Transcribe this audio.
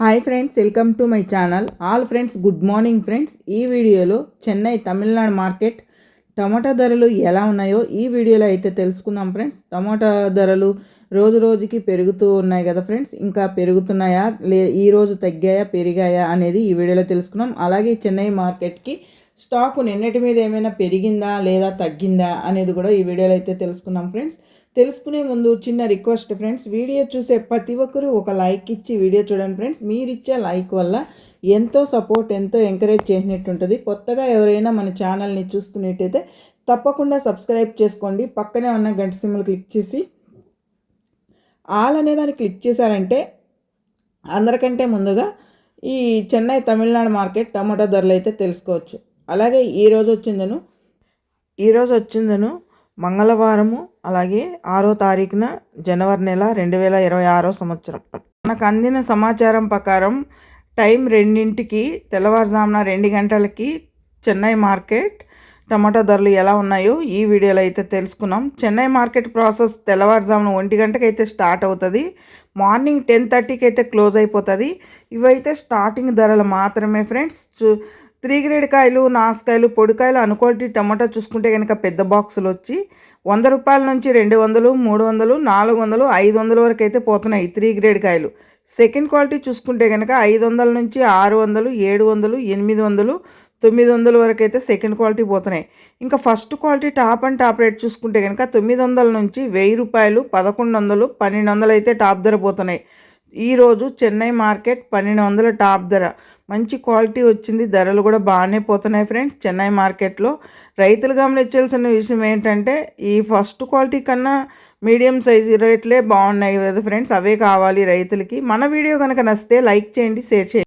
Hi friends welcome to my channel. All friends good morning friends. ఈ వీడియోలో Chennai Tamil Nadu market టమాటా ధరలు ఎలా ఉన్నాయో ఈ వీడియోలో అయితే తెలుసుకుందాం ఫ్రెండ్స్. టమాటా ధరలు రోజు రోజుకి పెరుగుతూ ఉన్నాయి కదా ఫ్రెండ్స్. ఇంకా పెరుగుతున్నాయా లే ఈరోజు తగ్గాయా పెరిగాయా అనేది ఈ వీడియోలో తెలుసుకున్నాం అలాగే చెన్నై మార్కెట్కి స్టాకు నిన్నటి మీద ఏమైనా పెరిగిందా లేదా తగ్గిందా అనేది కూడా ఈ వీడియోలో అయితే తెలుసుకున్నాం ఫ్రెండ్స్. తెలుసుకునే ముందు చిన్న రిక్వెస్ట్ ఫ్రెండ్స్ వీడియో చూసే ప్రతి ఒక్కరూ ఒక లైక్ ఇచ్చి వీడియో చూడండి ఫ్రెండ్స్. మీరు ఇచ్చే లైక్ వల్ల ఎంతో సపోర్ట్ ఎంతో ఎంకరేజ్ చేసినట్టు ఉంటుంది. కొత్తగా ఎవరైనా మన ఛానల్ని చూస్తున్నట్టయితే తప్పకుండా సబ్స్క్రైబ్ చేసుకోండి. పక్కనే ఉన్న గంట సిమ్లు క్లిక్ చేసి ఆల్ అనే దాన్ని క్లిక్ చేశారంటే అందరికంటే ముందుగా ఈ చెన్నై తమిళనాడు మార్కెట్ టమాటా ధరలు అయితే తెలుసుకోవచ్చు. అలాగే ఈరోజు వచ్చిందను. ఈరోజు వచ్చిందను మంగళవారము అలాగే ఆరో తారీఖున జనవరి నెల రెండు వేల ఇరవై ఆరో సంవత్సరం. మనకు అందిన సమాచారం ప్రకారం టైం రెండింటికి తెల్లవారుజామున రెండు గంటలకి చెన్నై మార్కెట్ టమాటా ధరలు ఎలా ఉన్నాయో ఈ వీడియోలో అయితే తెలుసుకున్నాం. చెన్నై మార్కెట్ ప్రాసెస్ తెల్లవారుజామున ఒంటి గంటకి అయితే స్టార్ట్ అవుతుంది. మార్నింగ్ టెన్ థర్టీకి అయితే క్లోజ్ అయిపోతుంది. ఇవైతే స్టార్టింగ్ ధరలు మాత్రమే ఫ్రెండ్స్. త్రీ గ్రేడ్ కాయలు నాసుకాయలు పొడికాయలు అనుకోటి టమాటా చూసుకుంటే కనుక పెద్ద బాక్సులు వచ్చి వంద రూపాయల నుంచి రెండు వందలు మూడు వందలు నాలుగు వందలు ఐదు వందల వరకు అయితే పోతున్నాయి త్రీ గ్రేడ్ కాయలు. సెకండ్ క్వాలిటీ చూసుకుంటే కనుక ఐదు వందల నుంచి ఆరు వందలు ఏడు వందలు ఎనిమిది వందలు తొమ్మిది వందల వరకు అయితే సెకండ్ క్వాలిటీ పోతున్నాయి. ఇంకా first quality top and top rate చూసుకుంటే కనుక తొమ్మిది వందల నుంచి వెయ్యి రూపాయలు పదకొండు వందలు పన్నెండు వందలు అయితే టాప్ ధర పోతున్నాయి. ఈరోజు చెన్నై మార్కెట్ పన్నెండు వందల టాప్ ధర. మంచి క్వాలిటీ వచ్చింది ధరలు కూడా బాగానే పోతున్నాయి ఫ్రెండ్స్ చెన్నై మార్కెట్లో రైతులు గమనించాల్సిన విషయం ఏంటంటే ఈ ఫస్ట్ క్వాలిటీ కన్నా మీడియం సైజ్ రేట్లే బాగున్నాయి కదా ఫ్రెండ్స్ అవే కావాలి రైతులకి. మన వీడియో కనుక నచ్చితే లైక్ చేయండి షేర్ చేయండి.